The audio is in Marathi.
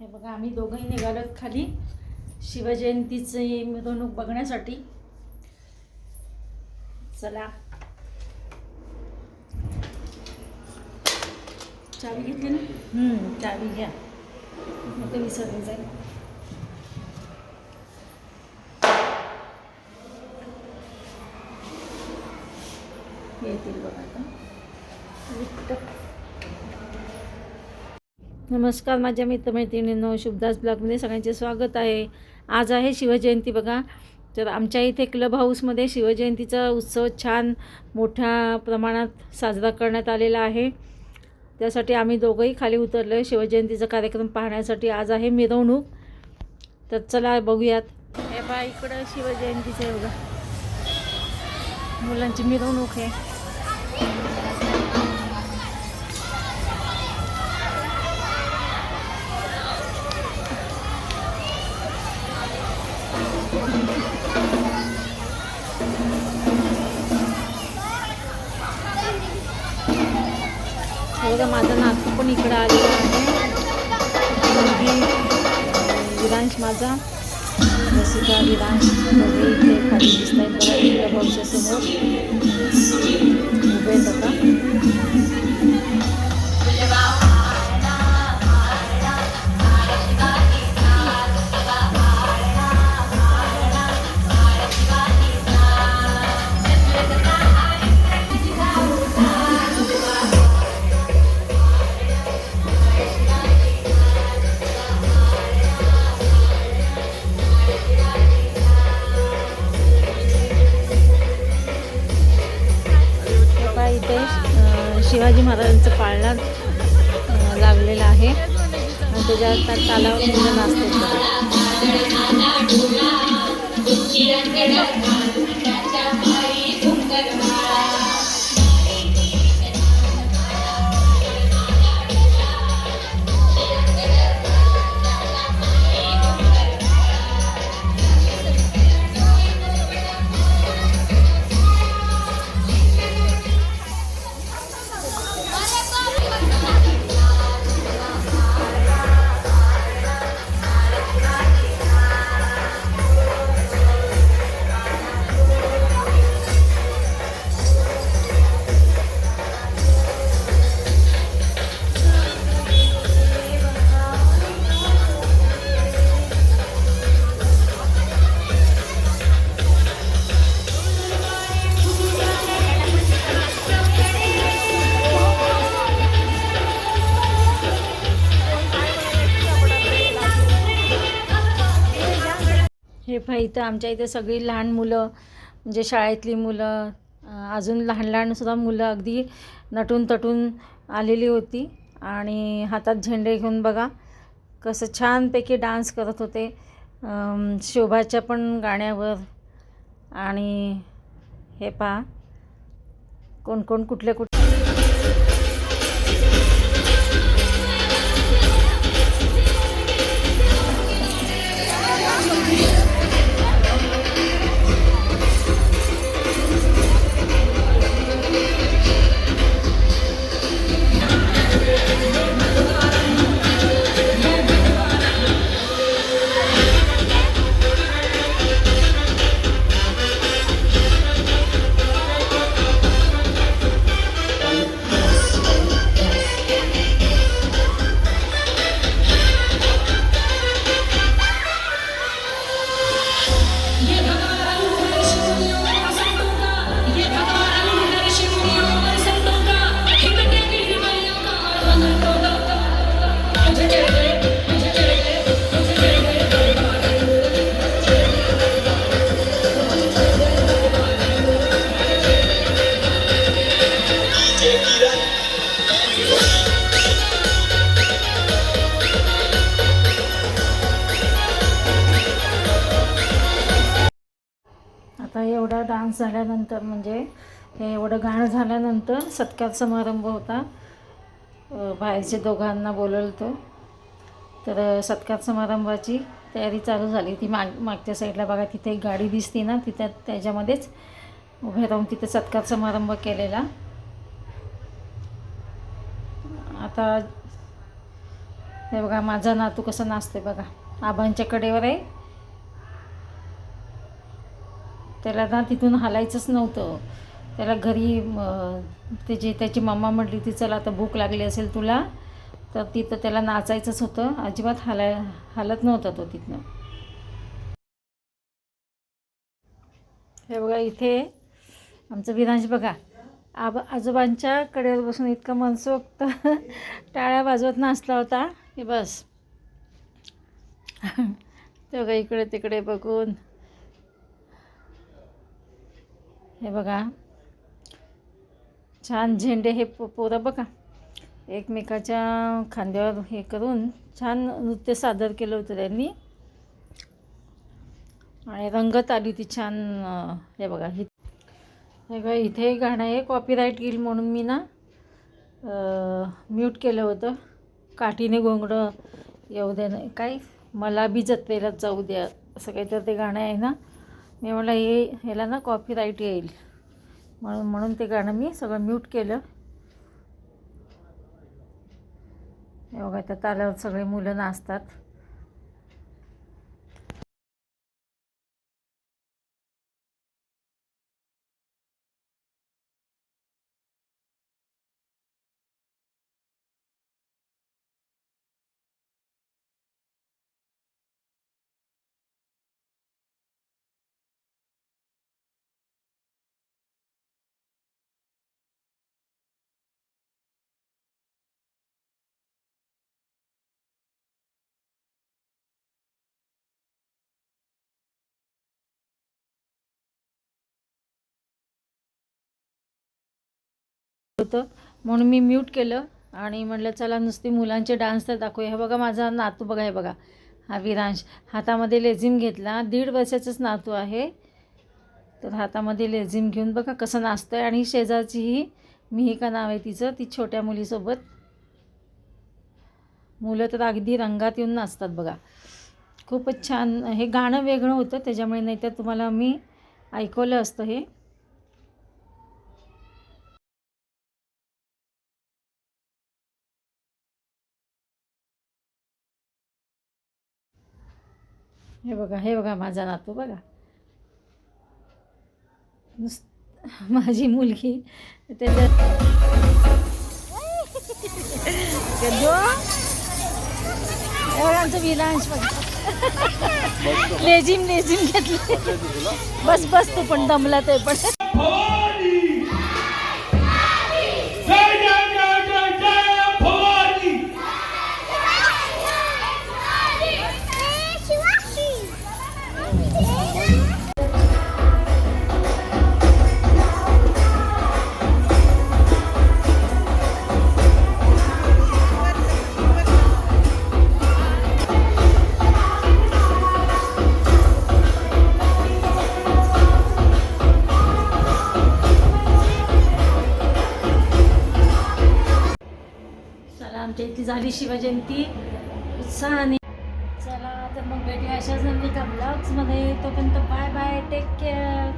हे बघा आम्ही दोघंही निघालोत खाली शिवजयंतीची मिरवणूक बघण्यासाठी. चला. चावी घेतली ना? हम्म, चावी घ्या. मग ते विसरून जाईल. येतील बघा आता. विट्ट. नमस्कार माझ्या मित्रमैत्रिणींनो शुभदास ब्लॉगमध्ये सगळ्यांचे स्वागत आहे. आज आहे शिवजयंती बघा. तर आमच्या इथे क्लब हाऊसमध्ये शिवजयंतीचा उत्सव छान मोठ्या प्रमाणात साजरा करण्यात आलेला आहे. त्यासाठी आम्ही दोघंही खाली उतरलो आहे शिवजयंतीचा कार्यक्रम पाहण्यासाठी आज आहे मिरवणूक. तर चला बघूयात. हे बा इकडं शिवजयंतीचं आहे बघा. मुलांची मिरवणूक आहे. बघा माझा नातू पण इकडं आलेला आहे. विरांश माझा. रसिका विरांश इथे खाली दिसत आहे बघा इकडे समोर इथे शिवाजी महाराजांचं पाळणा अं, लागलेला आहे. आणि त्याच्या त्या तालावर नाचते पहा इथं आमच्या इथे सगळी लहान मुलं म्हणजे शाळेतली मुलं अजून लहान लहानसुद्धा मुलं अगदी नटून तटून आलेली होती. आणि हातात झेंडे घेऊन बघा कसं छानपैकी डान्स करत होते. शोभाच्या पण गाण्यावर. आणि हे पहा कोण कोण कुठले कुठले आता एवढा डान्स झाल्यानंतर म्हणजे हे एवढं गाणं झाल्यानंतर सत्कार समारंभ होता. बाहेरचे दोघांना बोलवलं होतं तर सत्कार समारंभाची तयारी चालू झाली. ती माग मागच्या साईडला बघा तिथे एक गाडी दिसते ना तिथे त्याच्यामध्येच उभे राहून तिथे सत्कार समारंभ केलेला. आता हे बघा माझा नातू कसं नाचते बघा. आबांच्या कडेवर आहे. त्याला ना तिथून हालायचंच नव्हतं. त्याला घरी त्याची त्याची मम्मा म्हटली ती चला आता भूक लागली असेल तुला तर तिथं त्याला नाचायचंच होतं. अजिबात हालाय हालत नव्हता तो तिथनं. हे बघा इथे आमचं विरांश बघा. आब आजोबांच्या कडेवर बसून इतकं मनसोक्त टाळ्या वाजवत नाचला होता. की बस. ते बघा इकडे तिकडे बघून. हे बघा. छान झेंडे हे पो पोरं बघा. एकमेकाच्या खांद्यावर हे करून छान नृत्य सादर केलं होतं त्यांनी. आणि रंगत आली होती छान हे बघा ही हे बघा इथे गाणं आहे कॉपीराईट येईल म्हणून मी ना म्यूट केलं होतं. काठीने घोंगडं येऊ दे नाही काय? मला बी जत्रेला जाऊ द्या असं काहीतरी ते गाणं आहे ना. मी म्हटलं हे ह्याला ना कॉपीराईट येईल. म्हणून म्हणून ते गाणं मी सगळं म्यूट केलं. हे बघा त्या तालावर सगळे मुलं नाचतात. होतं. म्हणून मी म्यूट केलं आणि म्हटलं चला नुसती मुलांचे डान्स तर दाखवू हे बघा माझा नातू बघा हे बघा. हा विरांश. हातामध्ये लेझिम घेतला. दीड वर्षाचाच नातू आहे. तर हातामध्ये लेझिम घेऊन बघा कसं नाचतं आहे आणि शेजारचीही मिहिका नाव आहे तिचं ती छोट्या मुलीसोबत. मुलं तर अगदी रंगात येऊन नाचतात बघा. खूपच छान. हे गाणं वेगळं होतं. त्याच्यामुळे नाही तर तुम्हाला मी ऐकवलं असतं हे. हे बघा हे बघा माझा नातू बघा. नुस माझी मुलगी त्याच्यात. हे आमचं विलांश बघा. लेझिम लेझिम घेतली. बस बस तू पण दमला ते पण. जयंती झाली शिवजयंती. उत्साहाने चला तर मग भेटूया अशाच नवीन एका ब्लॉग्समध्ये तोपर्यंत बाय बाय टेक केअर